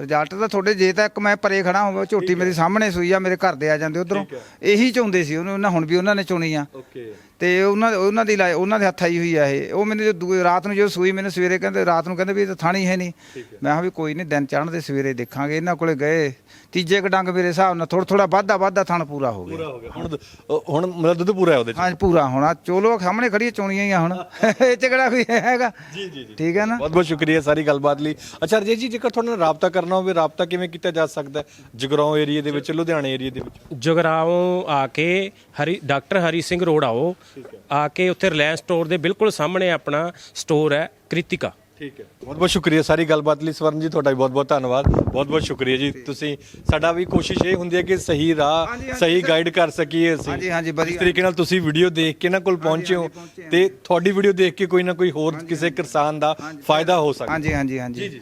ਰਿਜ਼ਲਟ ਤਾਂ ਤੁਹਾਡੇ ਜੇ ਤਾਂ ਇੱਕ ਮੈਂ ਪਰੇ ਖੜਾ ਹੋਵਾਂ ਝੋਟੀ ਮੇਰੀ ਸਾਹਮਣੇ ਸੂਈ ਆ ਮੇਰੇ ਘਰ ਦੇ ਆ ਜਾਂਦੇ ਉਧਰੋਂ। ਇਹੀ ਚਾਹੁੰਦੇ ਸੀ ਉਹਨੂੰ ਉਹਨਾਂ ਹੁਣ ਵੀ ਉਹਨਾਂ ਨੇ ਚੁਣੀ ਆ। ਓਕੇ ਤੇ ਉਹਨਾਂ ਉਹਨਾਂ ਦੀ ਲਾਏ ਉਹਨਾਂ ਦੇ ਹੱਥ ਆਈ ਹੋਈ ਆ ਇਹ। ਉਹ ਮੈਨੂੰ ਜਦੋਂ ਦੂਏ ਰਾਤ ਨੂੰ ਜਦੋਂ ਸੂਈ ਮੈਨੂੰ ਸਵੇਰੇ ਕਹਿੰਦੇ ਰਾਤ ਨੂੰ ਕਹਿੰਦੇ ਵੀ ਇਹ ਤਾਂ ਥਾਣੀ ਹੈ ਨਹੀਂ। ਮੈਂ ਕਿਹਾ ਵੀ ਕੋਈ ਨਹੀਂ ਦਿਨ ਚੜ੍ਹਨ ਦੇ ਸਵੇਰੇ ਦੇਖਾਂਗੇ। ਇਹਨਾਂ ਕੋਲੇ ਗਏ। ਤੀਜੇ ਕ ਡੰਗ ਮੇਰੇ ਹਿਸਾਬ ਨਾਲ ਥੋੜਾ ਥੋੜਾ ਵਾਧਾ ਵਾਧਾ ਥਣ ਪੂਰਾ ਹੋ ਗਿਆ। ਪੂਰਾ ਹੋ ਗਿਆ। ਹੁਣ ਹੁਣ ਮਤਲਬ ਦੁੱਧ ਪੂਰਾ ਹੈ ਉਹਦੇ ਚ? ਹਾਂ ਪੂਰਾ ਹੋਣਾ। ਚੋਲੋ ਸਾਹਮਣੇ ਖੜੀ ਚੋਣੀਆਂ ਹੀ ਆ ਹੁਣ। ਇਹ ਚ ਕਿਹੜਾ ਕੋਈ ਹੈਗਾ? ਜੀ ਜੀ ਜੀ। ਠੀਕ ਹੈ ਨਾ? ਬਹੁਤ ਬਹੁਤ ਸ਼ੁਕਰੀਆ ਸਾਰੀ ਗੱਲਬਾਤ ਲਈ। ਅੱਛਾ ਰਜੇਸ਼ ਜੀ ਜੇਕਰ ਤੁਹਾਡੇ ਨਾਲ ਰਾਬਤਾ ਕਰਨਾ ਹੋਵੇ ਰਾਬਤਾ ਕਿਵੇਂ ਕੀਤਾ ਜਾ ਸਕਦਾ ਹੈ? ਜਗਰਾਉਂ ਏਰੀਆ ਦੇ ਵਿੱਚ ਲੁਧਿਆਣਾ ਏਰੀਆ ਦੇ ਵਿੱਚ। ਜਗਰਾਓਂ ਆ ਕੇ ਹਰੀ ਡਾਕਟਰ ਹਰੀ ਸਿੰਘ ਰੋਡ ਆਓ ਆ ਕੇ ਉੱਥੇ ਰਿਲਾਇੰਸ ਸਟੋਰ ਦੇ ਬਿਲਕੁਲ ਸਾਹਮਣੇ ਆਪਣਾ ਸਟੋਰ ਹੈ ਕ੍ਰਿਤਿਕਾ। ਠੀਕ ਹੈ। ਬਹੁਤ ਬਹੁਤ ਸ਼ੁਕਰੀਆ ਸਾਰੀ ਗੱਲਬਾਤ ਲਈ ਸਵਰਨ ਜੀ ਤੁਹਾਡਾ ਵੀ ਬਹੁਤ ਬਹੁਤ ਧੰਨਵਾਦ। ਬਹੁਤ ਬਹੁਤ ਸ਼ੁਕਰੀਆ ਜੀ। ਤੁਸੀਂ ਸਾਡਾ ਵੀ ਕੋਸ਼ਿਸ਼ ਇਹ ਹੁੰਦੀ ਹੈ ਕਿ ਸਹੀ ਰਾਹ ਸਹੀ ਗਾਈਡ ਕਰ ਸਕੀਏ ਅਸੀਂ। ਹਾਂਜੀ ਹਾਂਜੀ ਇਸ ਵਧੀਆ ਤਰੀਕੇ ਨਾਲ ਤੁਸੀਂ ਵੀਡੀਓ ਦੇਖ ਕੇ ਇਹਨਾਂ ਕੋਲ ਪਹੁੰਚੇ ਹੋ ਤੇ ਤੁਹਾਡੀ ਵੀਡੀਓ ਦੇਖ ਕੇ ਕੋਈ ਨਾ ਕੋਈ ਹੋਰ ਕਿਸੇ ਕਿਸਾਨ ਦਾ ਫਾਇਦਾ ਹੋ ਸਕਦਾ। ਹਾਂਜੀ ਹਾਂਜੀ ਹਾਂਜੀ।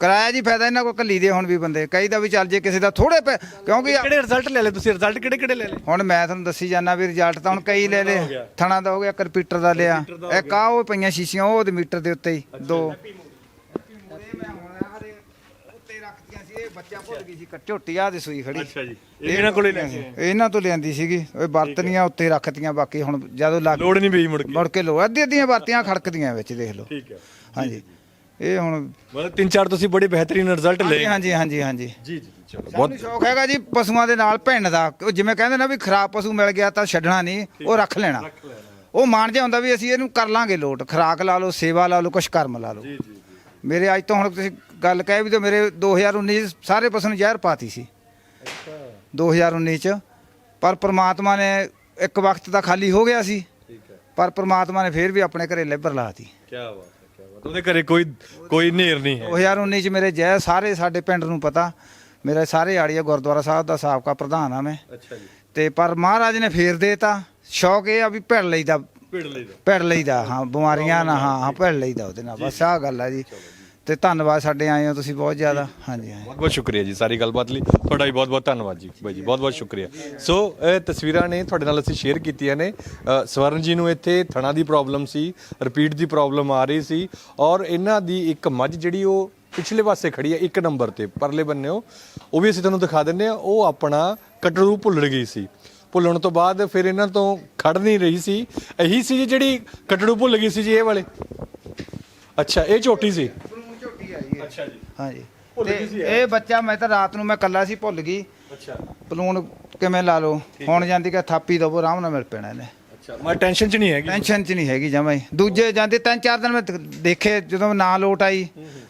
ਕਰਾਇਆ ਜੀ ਫਾਇਦਾ ਇਹਨਾਂ ਕੋ ਕੱਲੀ ਦੇ ਹੁਣ ਵੀ ਬੰਦੇ। ਕਈ ਦਾ ਵੀ ਚੱਲ ਜੇ ਕਿਸੇ ਦਾ ਥੋੜੇ ਪੈ ਕਿਉਂਕਿ ਕਿਹੜੇ ਰਿਜ਼ਲਟ ਲੈ ਲਏ ਤੁਸੀਂ? ਰਿਜ਼ਲਟ ਕਿਹੜੇ ਕਿਹੜੇ ਲੈ ਲਏ? ਹੁਣ ਮੈਂ ਤੁਹਾਨੂੰ ਦੱਸੀ ਜਾਣਾ ਵੀ ਰਿਜ਼ਲਟ ਤਾਂ ਹੁਣ ਕਈ ਲੈ ਲਏ। ਥਣਾ ਦਾ ਹੋ ਗਿਆ। ਕਰਪੀਟਰ ਦਾ ਲਿਆ। ਇੱਕ ਆ ਉਹ ਪਈਆਂ ਸ਼ੀਸ਼ੀਆਂ ਉਹ ਮੀਟਰ ਦੇ ਉੱਤੇ ਹੀ ਦੋ। ਉੱਤੇ ਰੱਖਤੀਆਂ ਸੀ ਇਹ ਬੱਚਾ ਭੁੱਲ ਗਈ ਸੀ ਝੋਟੀ ਆ ਦੇ ਸੂਈ ਖੜੀ ਅੱਛਾ ਜੀ ਇਹਨਾਂ ਕੋਲੇ ਲੈ ਕੇ ਇਹਨਾਂ ਤੋਂ ਲਿਆਂਦੀ ਸੀਗੀ। ਉਹ ਬਰਤਨੀਆਂ ਉੱਤੇ ਰੱਖਤੀਆਂ ਬਾਕੀ ਹੁਣ ਜਦੋਂ ਲੱਗ ਲੋੜ ਨਹੀਂ ਪਈ ਮੁੜ ਕੇ। ਮੁੜ ਕੇ ਲੋ ਅੱਧੀ ਅੱਧੀਆਂ ਬਾਤੀਆਂ ਖੜਕਦੀਆਂ ਵਿੱਚ ਦੇਖ ਲਓ। ਠੀਕ ਹੈ। ਹਾਂਜੀ। ਇਹ ਹੁਣ ਮਤਲਬ ਤਿੰਨ ਚਾਰ ਤੁਸੀਂ ਬੜੇ ਬਿਹਤਰੀਨ ਰਿਜ਼ਲਟ ਲਏ। ਹਾਂਜੀ ਹਾਂਜੀ ਹਾਂਜੀ ਜੀ ਜੀ ਚਲੋ। ਬਹੁਤ ਸ਼ੌਕ ਹੈਗਾ ਜੀ ਪਸ਼ੂਆਂ ਦੇ ਨਾਲ ਭਿੰਨ ਦਾ। ਜਿਵੇਂ ਕਹਿੰਦੇ ਨਾ ਵੀ ਖਰਾਬ ਪਸ਼ੂ ਮਿਲ ਗਿਆ ਤਾਂ ਛੱਡਣਾ ਨਹੀਂ। ਉਹ ਰੱਖ ਲੈਣਾ। ਉਹ ਮਾਣ ਜਿਹਾ ਹੁੰਦਾ ਵੀ ਅਸੀਂ ਇਹਨੂੰ ਕਰ ਲਾਂਗੇ ਲੋਟ। ਖਰਾਕ ਲਾ ਲਓ ਸੇਵਾ ਲਾ ਲਓ ਕੁਛ ਕਰਮ ਲਾ ਲਓ। ਮੇਰੇ ਅੱਜ ਤੋਂ ਹੁਣ ਤੁਸੀਂ ਗੱਲ ਕਹੇ ਵੀ ਤੇ ਮੇਰੇ 2019 ਚ ਸਾਰੇ ਪਸ਼ੂ ਨੂੰ ਜ਼ਹਿਰ ਪਾਤੀ ਸੀ। 2019 ਚ। ਪਰ ਪ੍ਰਮਾਤਮਾ ਨੇ ਇੱਕ ਵਕਤ ਤਾਂ ਖਾਲੀ ਹੋ ਗਿਆ ਸੀ। ਪਰ ਪ੍ਰਮਾਤਮਾ ਨੇ ਫੇਰ ਵੀ ਆਪਣੇ ਘਰੇ ਲਿਬਰ ਲਾਤੀ ਕੀ ਬਾਤ ਹੈ ਕੀ ਬਾਤ ਉਹਦੇ ਘਰੇ ਕੋਈ ਕੋਈ ਨੇਰ ਨਹੀਂ ਹੈ। 2019 ਚ ਮੇਰੇ ਜੈ ਸਾਰੇ ਸਾਡੇ ਪਿੰਡ ਨੂੰ ਪਤਾ। ਮੇਰੇ ਸਾਰੇ ਆੜੀਆ ਗੁਰਦੁਆਰਾ ਸਾਹਿਬ ਦਾ ਸਾਬਕਾ ਪ੍ਰਧਾਨ ਆ ਮੈਂ। ਅੱਛਾ ਜੀ। ਤੇ ਪਰ ਮਹਾਰਾਜ ਨੇ ਫੇਰ ਦੇਤਾ ਸ਼ੌਕ ਇਹ ਆ ਵੀ ਭਿੜ ਲਈਦਾ। ਭਿੜ ਲਈ ਦਾ ਭਿੜ ਲਈਦਾ ਹਾਂ ਬਿਮਾਰੀਆਂ ਨਾ ਹਾਂ ਹਾਂ ਭਿੜ ਲਈਦਾ ਉਹਦੇ ਨਾਲ। ਬਸ ਆਹ ਗੱਲ ਆ ਜੀ। ਤੇ ਧੰਨਵਾਦ ਸਾਡੇ ਆਏ ਹੋ ਤੁਸੀਂ ਬਹੁਤ ਜ਼ਿਆਦਾ। ਹਾਂਜੀ ਹਾਂਜੀ। ਬਹੁਤ ਬਹੁਤ ਸ਼ੁਕਰੀਆ ਜੀ ਸਾਰੀ ਗੱਲਬਾਤ ਲਈ। ਤੁਹਾਡਾ ਵੀ ਬਹੁਤ ਬਹੁਤ ਧੰਨਵਾਦ ਜੀ ਬਾਈ ਜੀ ਬਹੁਤ ਬਹੁਤ ਸ਼ੁਕਰੀਆ। ਸੋ ਇਹ ਤਸਵੀਰਾਂ ਨੇ ਤੁਹਾਡੇ ਨਾਲ ਅਸੀਂ ਸ਼ੇਅਰ ਕੀਤੀਆਂ ਨੇ। ਅ, ਸਵਰਨ ਜੀ ਨੂੰ ਇੱਥੇ ਥਣਾ ਦੀ ਪ੍ਰੋਬਲਮ ਸੀ ਰਿਪੀਟ ਦੀ ਪ੍ਰੋਬਲਮ ਆ ਰਹੀ ਸੀ ਔਰ ਇਹਨਾਂ ਦੀ ਇੱਕ ਮੱਝ ਜਿਹੜੀ ਉਹ ਪਿਛਲੇ ਪਾਸੇ ਖੜੀ ਹੈ ਇੱਕ ਨੰਬਰ ਤੇ ਪਰਲੇ ਬੰਨੇ ਉਹ ਵੀ ਅਸੀਂ ਤੁਹਾਨੂੰ ਦਿਖਾ ਦਿੰਨੇ ਆ ਉਹ ਆਪਣਾ ਕਟਰੂ ਭੁੱਲ ਗਈ ਸੀ। ਭੁੱਲਣ ਤੋਂ ਬਾਅਦ ਫਿਰ ਇਹਨਾਂ ਤੋਂ ਖੜ ਨਹੀਂ ਰਹੀ ਸੀ। ਇਹੀ ਸੀ ਜੀ ਜਿਹੜੀ ਕਟੜੂ ਭੁੱਲ ਗਈ ਸੀ ਜੀ ਇਹ ਵਾਲੇ। ਅੱਛਾ ਇਹ ਝੋਟੀ ਸੀ? ਝੋਟੀ ਆ ਜੀ ਅੱਛਾ ਜੀ। ਹਾਂਜੀ। ਭੁੱਲ ਤੇ ਗਈ ਸੀ ਇਹ? ਬੱਚਾ ਮੈਂ ਤਾਂ ਰਾਤ ਨੂੰ ਮੈਂ ਕੱਲਾ ਸੀ ਭੁੱਲ ਗਈ। ਅੱਛਾ। ਪਲੂਣ ਕਿਵੇਂ ਲਾ ਲਓ? ਹੁਣ ਜਾਂਦੀ ਕਿ ਥਾਪੀ ਦਵੋ ਆਰਾਮ ਨਾਲ ਮਿਲ ਪੈਣਾ ਇਹਨੇ। ਮੈਂ ਟੈਨਸ਼ਨ 'ਚ ਨਹੀਂ ਹੈਗੀ। ਟੈਨਸ਼ਨ ਚ ਨਹੀਂ ਹੈਗੀ ਜਮਾਂ ਹੀ। ਦੂਜੇ ਜਾਂਦੇ ਤਿੰਨ ਚਾਰ ਦਿਨ ਮੈਂ ਦ- ਦੇਖੇ ਜਦੋਂ ਨਾ ਲੋਟ ਆਈ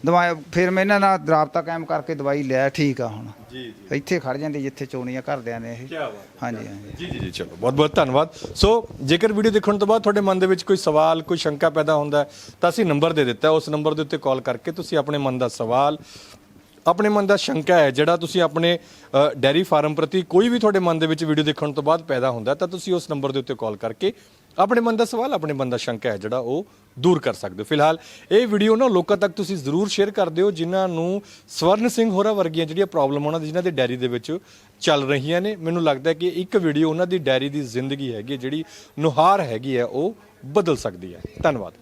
ਦਵਾਈ ਫਿਰ ਮੈਂ ਇਹਨਾਂ ਨਾਲ ਰਾਬਤਾ ਕਾਇਮ ਕਰਕੇ ਦਵਾਈ ਲਿਆ ਠੀਕ ਆ ਹੁਣ। ਜੀ ਜੀ। ਇੱਥੇ ਖੜ ਜਾਂਦੀ ਜਿੱਥੇ ਚੋਣੀਆਂ ਘਰਦਿਆਂ ਨੇ ਇਹ। ਕੀ ਬਾਤ ਹਾਂਜੀ ਹਾਂਜੀ। ਜੀ ਜੀ ਜੀ ਚਲੋ ਬਹੁਤ ਬਹੁਤ ਧੰਨਵਾਦ। ਸੋ ਜੇਕਰ ਵੀਡੀਓ ਦੇਖਣ ਤੋਂ ਬਾਅਦ ਤੁਹਾਡੇ ਮਨ ਦੇ ਵਿੱਚ ਕੋਈ ਸਵਾਲ ਕੋਈ ਸ਼ੰਕਾ ਪੈਦਾ ਹੁੰਦਾ ਹੈ, ਤਾਂ ਅਸੀਂ ਨੰਬਰ ਦੇ ਦਿੱਤਾ ਹੈ। ਉਸ ਨੰਬਰ ਦੇ ਉੱਤੇ ਕਾਲ ਕਰਕੇ ਤੁਸੀਂ ਆਪਣੇ ਮਨ ਦਾ ਸਵਾਲ ਆਪਣੇ ਮਨ ਦਾ ਸ਼ੰਕਾ ਹੈ ਜਿਹੜਾ ਤੁਸੀਂ ਆਪਣੇ ਅ, ਡੈਰੀ ਫਾਰਮ ਪ੍ਰਤੀ ਕੋਈ ਵੀ ਤੁਹਾਡੇ ਮਨ ਦੇ ਵਿੱਚ ਵੀਡੀਓ ਦੇਖਣ ਤੋਂ ਬਾਅਦ ਪੈਦਾ ਹੁੰਦਾ ਤਾਂ ਤੁਸੀਂ ਉਸ ਨੰਬਰ ਦੇ ਉੱਤੇ ਕਾਲ ਕਰਕੇ ਆਪਣੇ ਮਨ ਦਾ ਸਵਾਲ ਆਪਣੇ ਮਨ ਦਾ ਸ਼ੰਕਾ ਹੈ ਜਿਹੜਾ ਉਹ ਦੂਰ ਕਰ ਸਕਦੇ ਹੋ। ਫਿਲਹਾਲ ਇਹ ਵੀਡੀਓ ਨਾ ਲੋਕਾਂ ਤੱਕ ਤੁਸੀਂ ਜ਼ਰੂਰ ਸ਼ੇਅਰ ਕਰ ਦਿਓ ਜਿਨ੍ਹਾਂ ਨੂੰ ਸਵਰਨ ਸਿੰਘ ਹੋਰਾਂ ਵਰਗੀਆਂ ਜਿਹੜੀਆਂ ਪ੍ਰੋਬਲਮ ਉਹਨਾਂ ਦੀ ਜਿਨ੍ਹਾਂ ਦੇ ਡੈਰੀ ਦੇ ਵਿੱਚ ਚੱਲ ਰਹੀਆਂ ਨੇ ਮੈਨੂੰ ਲੱਗਦਾ ਕਿ ਇੱਕ ਵੀਡੀਓ ਉਹਨਾਂ ਦੀ ਡੈਰੀ ਦੀ ਜ਼ਿੰਦਗੀ ਹੈਗੀ ਹੈ, ਜਿਹੜੀ ਨੁਹਾਰ ਹੈਗੀ ਹੈ ਉਹ ਬਦਲ ਸਕਦੀ ਹੈ। ਧੰਨਵਾਦ।